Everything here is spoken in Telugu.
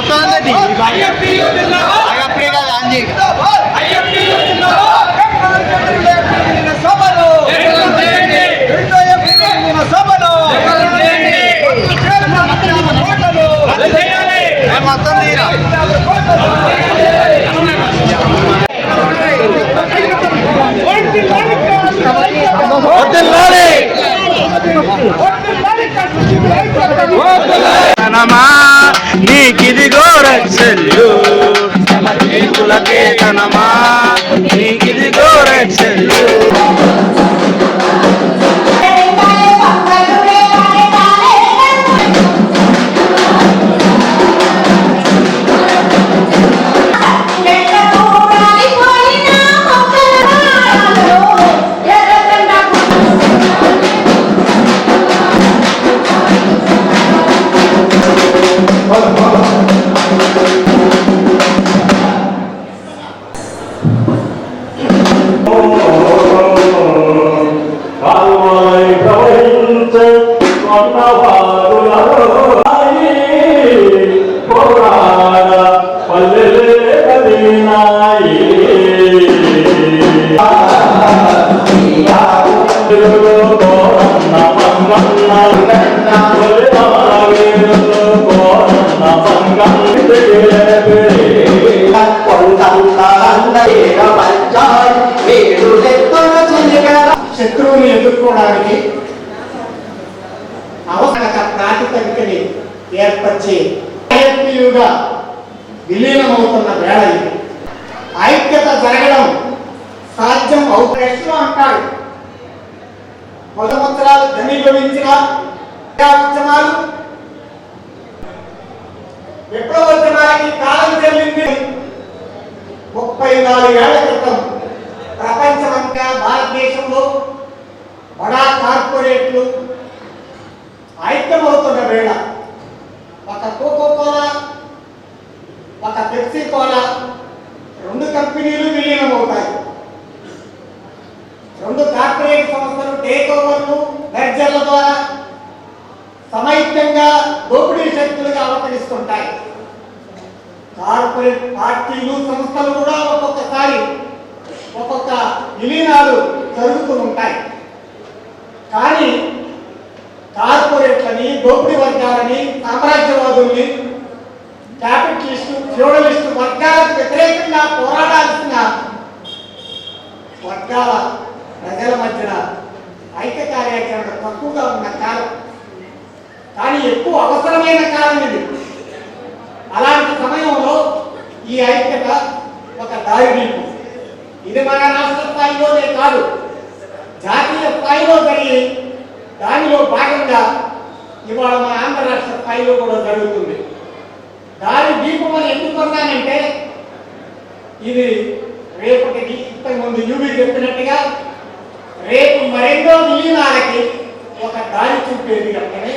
మొత్తం అందరిది. అప్పుడే ఏ మొత్తం తీరా? Namaste శత్రువుని ఎదుర్కోవడానికి అవసరక ప్రాతిపదికని ఏర్పరిచి ఐఎఫ్పియుగా విలీనమవుతున్న వేళ ఇది. ఐక్యత జరగడం సాధ్యం అవుతారు అంటాడు పది సంవత్సరాలు ఘనీభవించిన ఉద్యమాలు విప్లవోద్యమానికి కాలం చెల్లింది ముప్పై నాలుగేళ్ళ క్రితం. ప్రపంచమంతా భారతదేశంలో బడా కార్పొరేట్లు ఐక్యమవుతున్న వేళ ఒక కోకో కోలా ఒక పెప్సీ కోలా రెండు కంపెనీలు విలీనమవుతాయి రెండు కార్పొరేట్ సంస్థలు టేక్ ఓవర్లు మెర్జర్ల ద్వారా సమైక్యంగా దోపిడీ శక్తులుగా అవతరిస్తుంటాయి. కార్పొరేట్ పార్టీలు సంస్థలు కూడా ఒక్కొక్కసారి ఒక్కొక్క విలీనాలు జరుగుతూ ఉంటాయి. కానీ కార్పొరేట్లని దోపిడీ వర్గాలని సామ్రాజ్యవాదుల్ని క్యాపిటలిస్టు ఫ్యూడలిస్టు వర్గాలకు వ్యతిరేకంగా పోరాడాల్సిన వర్గాల ప్రజల మధ్యన కార్యాచరణ తక్కువగా ఉన్న కాలం. కానీ ఎక్కువ అవసరమైన కాలం ఇది. అలాంటి సమయంలో ఈ ఐక్యత ఒక దారిదీపు ఇది మన రాష్ట్ర స్థాయిలోనే కాదు. జాతీయ స్థాయిలో జరిగి దానిలో భాగంగా ఇవాళ మన ఆంధ్ర రాష్ట్ర స్థాయిలో కూడా జరుగుతుంది. దారి దీపం అని ఎందుకు అన్నానంటే ఇది రేపటికి ఇంతకుముందు యూవీ చెప్పినట్టుగా ఐదో మరెన్నో విలీనాలకి ఒక దారి చూపేది అక్కడే.